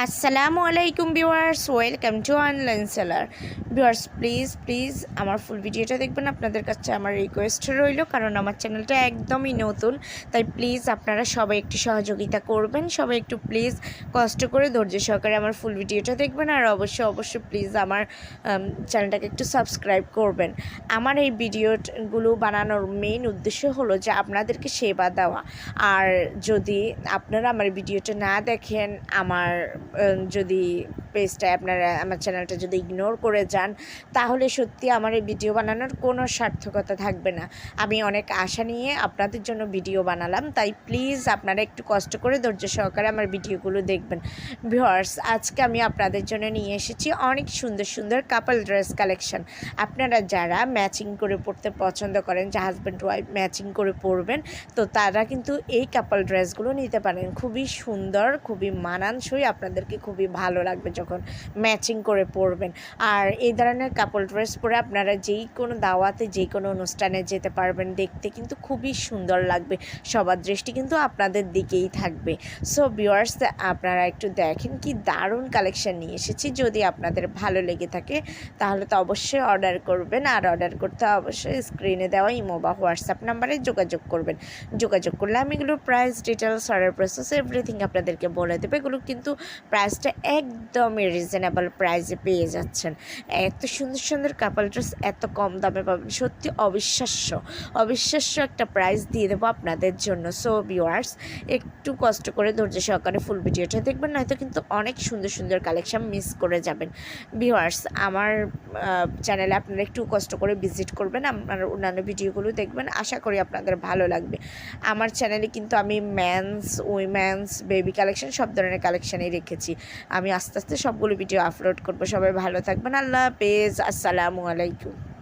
আসসালামু আলাইকুম viewers, welcome to online seller. Viewers, please please আমার ফুল ভিডিওটা দেখবেন, আপনাদের কাছে আমার রিকোয়েস্ট রইল, কারণ আমার চ্যানেলটা একদমই নতুন, তাই প্লিজ আপনারা সবাই একটু সহযোগিতা করবেন, সবাই একটু প্লিজ কষ্ট করে ধৈর্য সহকারে আমার ফুল ভিডিওটা দেখবেন, আর অবশ্যই অবশ্যই প্লিজ আমার চ্যানেলটাকে একটু সাবস্ক্রাইব করবেন। আমার এই ভিডিওগুলো বানানোর মেইন উদ্দেশ্য হলো যে আপনাদেরকে সেবা দেওয়া, আর যদি আপনারা আমার ভিডিওটা না দেখেন, আমার যদি পেজটা আপনারা আমার চ্যানেলটা যদি ইগনোর করে যান, তাহলে সত্যি আমার এই ভিডিও বানানোর কোনো সার্থকতা থাকবে না। আমি অনেক আশা নিয়ে আপনাদের জন্য ভিডিও বানালাম, তাই প্লিজ আপনারা একটু কষ্ট করে ধৈর্য সহকারে আমার ভিডিওগুলো দেখবেন। ভিউয়ার্স আজকে আমি আপনাদের জন্য নিয়ে এসেছি অনেক সুন্দর সুন্দর কাপল ড্রেস কালেকশন আপনারা যারা ম্যাচিং করে পড়তে পছন্দ করেন, যে হাজব্যান্ড ওয়াইফ ম্যাচিং করে পরবেন, তো তারা কিন্তু এই কাপল ড্রেসগুলো নিতে পারেন। খুবই সুন্দর, খুবই মানানসই, আপনাদেরকে খুবই ভালো লাগবে। যখন ম্যাচিং করে পরবেন। আর এই ধরনের কাপল ড্রেস পরে আপনারা যেই কোনো দাওয়াতে যে কোনো অনুষ্ঠানে যেতে পারবেন, দেখতে কিন্তু খুবই সুন্দর লাগবে। সবার দৃষ্টি কিন্তু আপনাদের দিকেই থাকবে। সো ভিউয়ার্স আপনারা একটু দেখেন কি দারুণ কালেকশান নিয়ে এসেছি। যদি আপনাদের ভালো লেগে থাকে, তাহলে তো অবশ্যই অর্ডার করবেন। আর অর্ডার করতে অবশ্যই স্ক্রিনে দেওয়া ইমো বা হোয়াটসঅ্যাপ নাম্বারে যোগাযোগ করবেন। যোগাযোগ করলে আমি এগুলো price details order process everything আপনাদেরকে বলে দেবে। এগুলো কিন্তু প্রাইসটা একদমই রিজনেবল প্রাইসে পেয়ে যাচ্ছেন। এত সুন্দর সুন্দর কাপল ড্রেস এত কম দামে পাবেন। সত্যি অবিশ্বাস্য অবিশ্বাস্য একটা প্রাইস দিয়ে দেবো আপনাদের জন্য। সো ভিউয়ার্স একটু কষ্ট করে ধৈর্য সহকারে ফুল ভিডিওটা দেখবেন, নয়তো কিন্তু অনেক সুন্দর সুন্দর কালেকশন মিস করে যাবেন। ভিউয়ার্স আমার চ্যানেলে আপনারা একটু কষ্ট করে ভিজিট করবেন, আপনার অন্যান্য ভিডিওগুলো দেখবেন। আশা করি আপনাদের ভালো লাগবে। আমার চ্যানেলে কিন্তু আমি ম্যানস উইম্যানস বেবি কালেকশন সব ধরনের কালেকশানই রেখেছি। আমি আস্তে আস্তে সবগুলো ভিডিও আপলোড করব। সবাই ভালো থাকবেন। আল্লাহ হাফেজ। আসসালামু আলাইকুম।